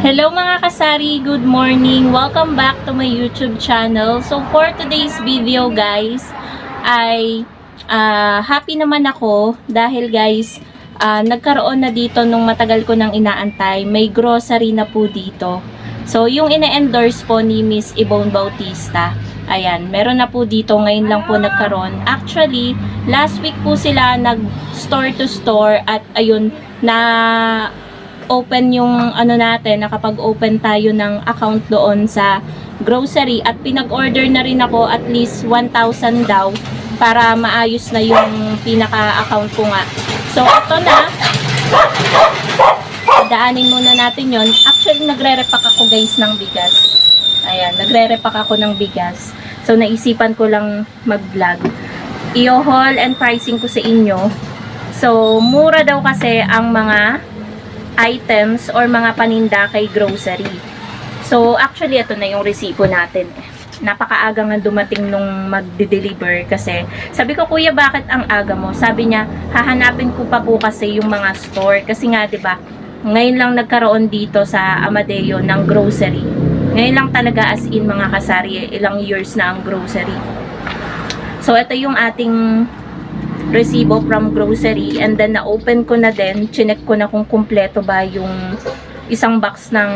Hello mga kasari, good morning. Welcome back to my YouTube channel. So for today's video guys, ay ah, happy naman ako dahil guys, ah, nagkaroon na dito nung matagal ko nang inaantay. May grocery na po dito. So yung ine-endorse po ni Miss Ibon Bautista. Ayan, meron na po dito, ngayon lang po nagkaroon. Actually, last week po sila nag store to store at ayun, na open yung ano natin, nakapag-open tayo ng account doon sa grocery at pinag-order na rin ako at least 1,000 daw para maayos na yung pinaka-account ko nga. So, ito na. Daanin muna natin yon. Actually, nagre-repack ako guys ng bigas. Ayan, nagre-repack ako ng bigas. So, naisipan ko lang mag-vlog. I-haul and pricing ko sa inyo. So, mura daw kasi ang mga items or mga paninda kay grocery. So, actually, ito na yung resibo natin. Napakaaga nga dumating nung magde-deliver kasi sabi ko, kuya, bakit ang aga mo? Sabi niya, hahanapin ko pa po kasi yung mga store. Kasi nga, di ba ngayon lang nagkaroon dito sa Amadeo ng grocery. Ngayon lang talaga as in mga kasari, ilang years na ang grocery. So, ito yung ating resibo from grocery and then na-open ko na din, chinek ko na kung kumpleto ba yung isang box ng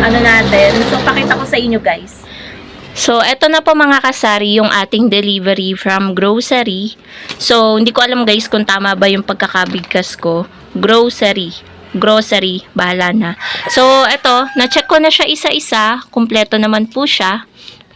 ano natin. So, pakita ko sa inyo guys. So, eto na po mga kasari yung ating delivery from grocery. So, hindi ko alam guys kung tama ba yung pagkakabigkas ko. Grocery. Grocery. Bahala na. So, eto, na-check ko na siya isa-isa. Kumpleto naman po siya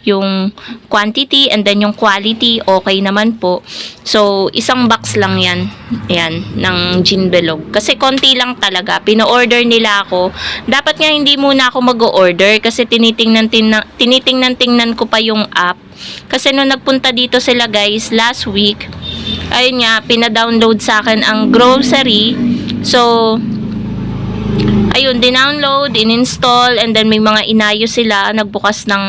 yung quantity and then yung quality okay naman po. So, isang box lang yan. Ayan, ng gin belog. Kasi konti lang talaga. Pino-order nila ako. Dapat nga hindi muna ako mag-order kasi tinitingnan, tingnan, tinitingnan tingnan ko pa yung app. Kasi nung nagpunta dito sila guys last week, ayun nga, pina-download sa akin ang grocery. So, ayun, dinownload, in-install, and then may mga inayo sila, nagbukas ng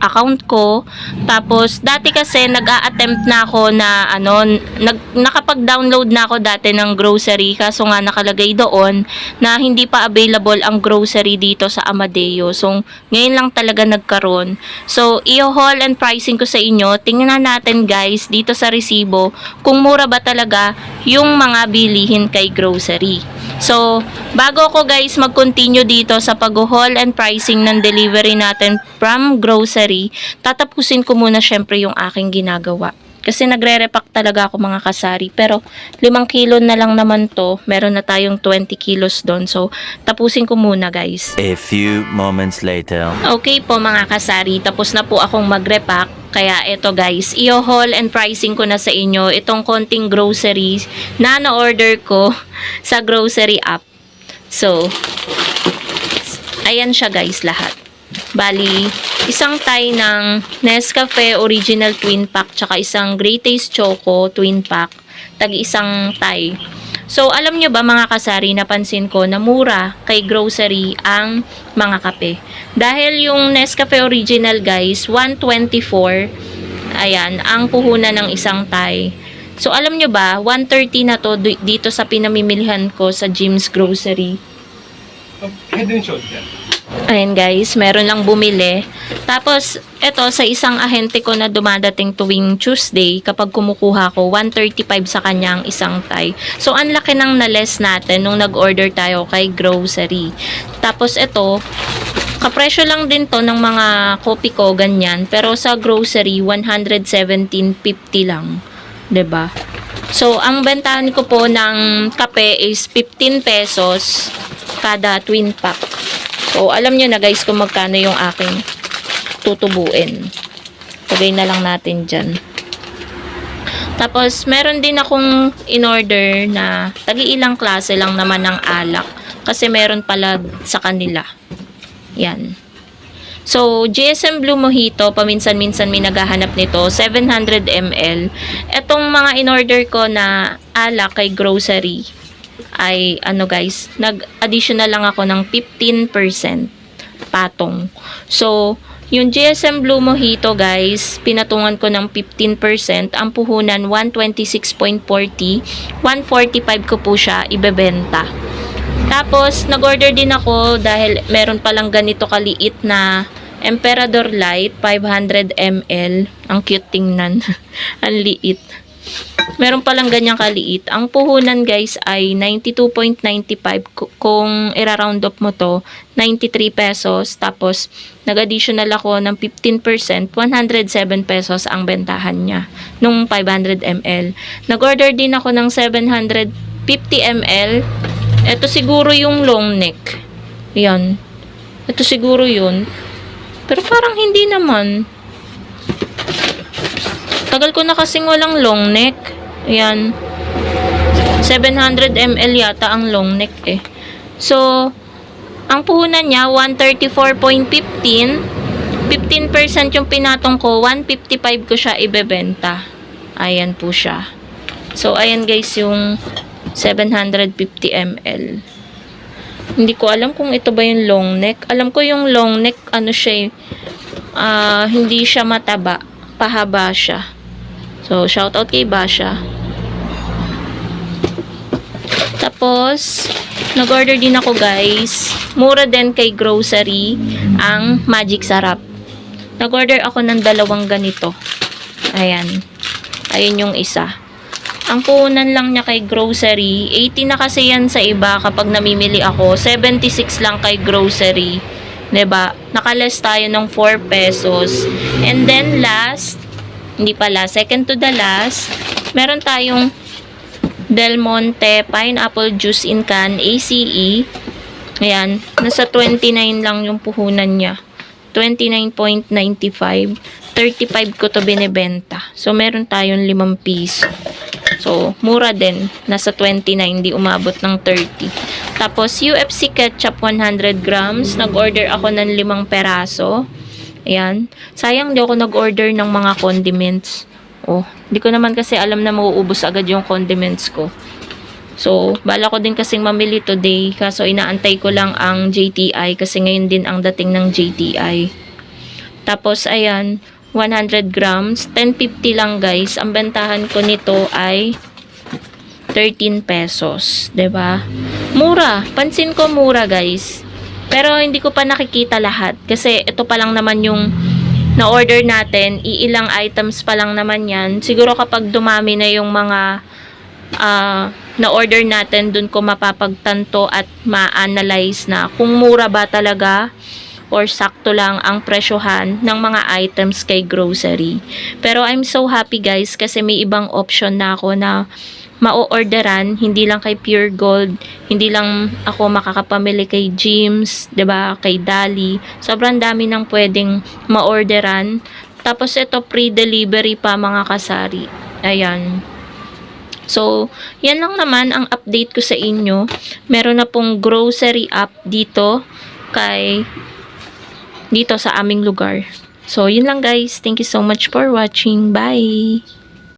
account ko. Tapos, dati kasi nag-a-attempt na ako na ano, nag, nakapag-download na ako dati ng grocery kaso nga nakalagay doon na hindi pa available ang grocery dito sa Amadeo. So, ngayon lang talaga nagkaroon. So, i-haul and pricing ko sa inyo. Tingnan natin guys dito sa resibo kung mura ba talaga yung mga bilihin kay grocery. So, bago ko guys mag-continue dito sa pag-haul and pricing ng delivery natin from grocery, tatapusin ko muna syempre yung aking ginagawa. Kasi nagre-repack talaga ako mga kasari. Pero 5 kilo na lang naman to. Meron na tayong 20 kilos doon. So, tapusin ko muna guys. A few moments later. Okay po mga kasari, tapos na po akong magrepack. Kaya eto guys, i-haul and pricing ko na sa inyo itong konting groceries na na-order ko sa grocery app. So, ayan siya guys lahat. Bali, isang tie ng Nescafe Original Twin Pack tsaka isang Great Taste Choco Twin Pack. Tagi isang tie. So, alam nyo ba mga kasari, napansin ko na mura kay grocery ang mga kape. Dahil yung Nescafe Original guys, 124, ayan, ang puhunan ng isang tie. So, alam nyo ba, 130 na to di- dito sa pinamimilihan ko sa Jim's Grocery. Head and shoulder. Ayan guys, meron lang bumili. Tapos, eto sa isang ahente ko na dumadating tuwing Tuesday, kapag kumukuha ko, 135 sa kanya ang isang tie. So, ang laki ng na-less natin nung nag-order tayo kay grocery. Tapos, eto, kapresyo lang din to ng mga kopi ko, ganyan. Pero sa grocery, 117.50 lang. ba? So, ang bentahan ko po ng kape is 15 pesos kada twin pack. So, alam nyo na guys kung magkano yung aking tutubuin. Lagay na lang natin dyan. Tapos, meron din akong in-order na tagi-ilang klase lang naman ng alak. Kasi meron pala sa kanila. Yan. So, GSM Blue Mojito, paminsan-minsan may naghahanap nito, 700 ml. Etong mga in-order ko na alak kay grocery, ay ano guys, nag-additional lang ako ng 15% patong. So, yung GSM Blue Mojito guys, pinatungan ko ng 15%, ang puhunan 126.40, 145 ko po siya ibebenta. Tapos, nag-order din ako dahil meron palang ganito kaliit na Emperador Light 500 ml. Ang cute tingnan. Ang liit. Meron palang ganyang kaliit. Ang puhunan guys ay 92.95 Ku- kung ira-round up mo to 93 pesos tapos nag-additional ako ng 15% 107 pesos ang bentahan niya nung 500 ml. Nag-order din ako ng 750 ml. Ito siguro yung long neck. Yan. Ito siguro yun. Pero parang hindi naman. Tagal ko na kasing walang long neck. Ayan. 700 ml yata ang long neck eh. So, ang puhunan niya, 134.15. 15% yung pinatong ko, 155 ko siya ibebenta. Ayan po siya. So, ayan guys yung 750 ml. Hindi ko alam kung ito ba yung long neck. Alam ko yung long neck, ano siya ah, hindi siya mataba. Pahaba siya. So, shout out kay Basha. Tapos, nag-order din ako guys. Mura din kay grocery ang Magic Sarap. Nag-order ako ng dalawang ganito. Ayan. Ayun yung isa. Ang puhunan lang niya kay grocery, 80 na kasi yan sa iba kapag namimili ako. 76 lang kay grocery. 'Di ba? Nakales tayo ng 4 pesos. And then last, hindi pala, second to the last, meron tayong Del Monte Pineapple Juice in Can ACE. Ayan, nasa 29 lang yung puhunan niya. 29.95. 35 ko to binebenta. So, meron tayong 5 piso. So, mura din. Nasa 29, di umabot ng 30. Tapos, UFC ketchup 100 grams. Nag-order ako ng 5 peraso. Ayan. Sayang di ako nag-order ng mga condiments. Oh, di ko naman kasi alam na mauubos agad yung condiments ko. So, bala ko din kasing mamili today. Kaso, inaantay ko lang ang JTI kasi ngayon din ang dating ng JTI. Tapos, ayan, 100 grams. 10.50 lang guys. Ang bentahan ko nito ay 13 pesos. ba? Mura. Pansin ko mura guys. Pero hindi ko pa nakikita lahat. Kasi ito pa lang naman yung na-order natin. Iilang items pa lang naman yan. Siguro kapag dumami na yung mga ah, na-order natin, dun ko mapapagtanto at ma-analyze na kung mura ba talaga or sakto lang ang presyohan ng mga items kay grocery. Pero I'm so happy guys kasi may ibang option na ako na ma-orderan, hindi lang kay Pure Gold, hindi lang ako makakapamili kay Jims, 'di ba, kay Dali. Sobrang dami nang pwedeng ma-orderan. Tapos ito pre-delivery pa mga kasari. Ayan. So, yan lang naman ang update ko sa inyo. Meron na pong grocery app dito kay dito sa aming lugar. So, yun lang guys. Thank you so much for watching. Bye!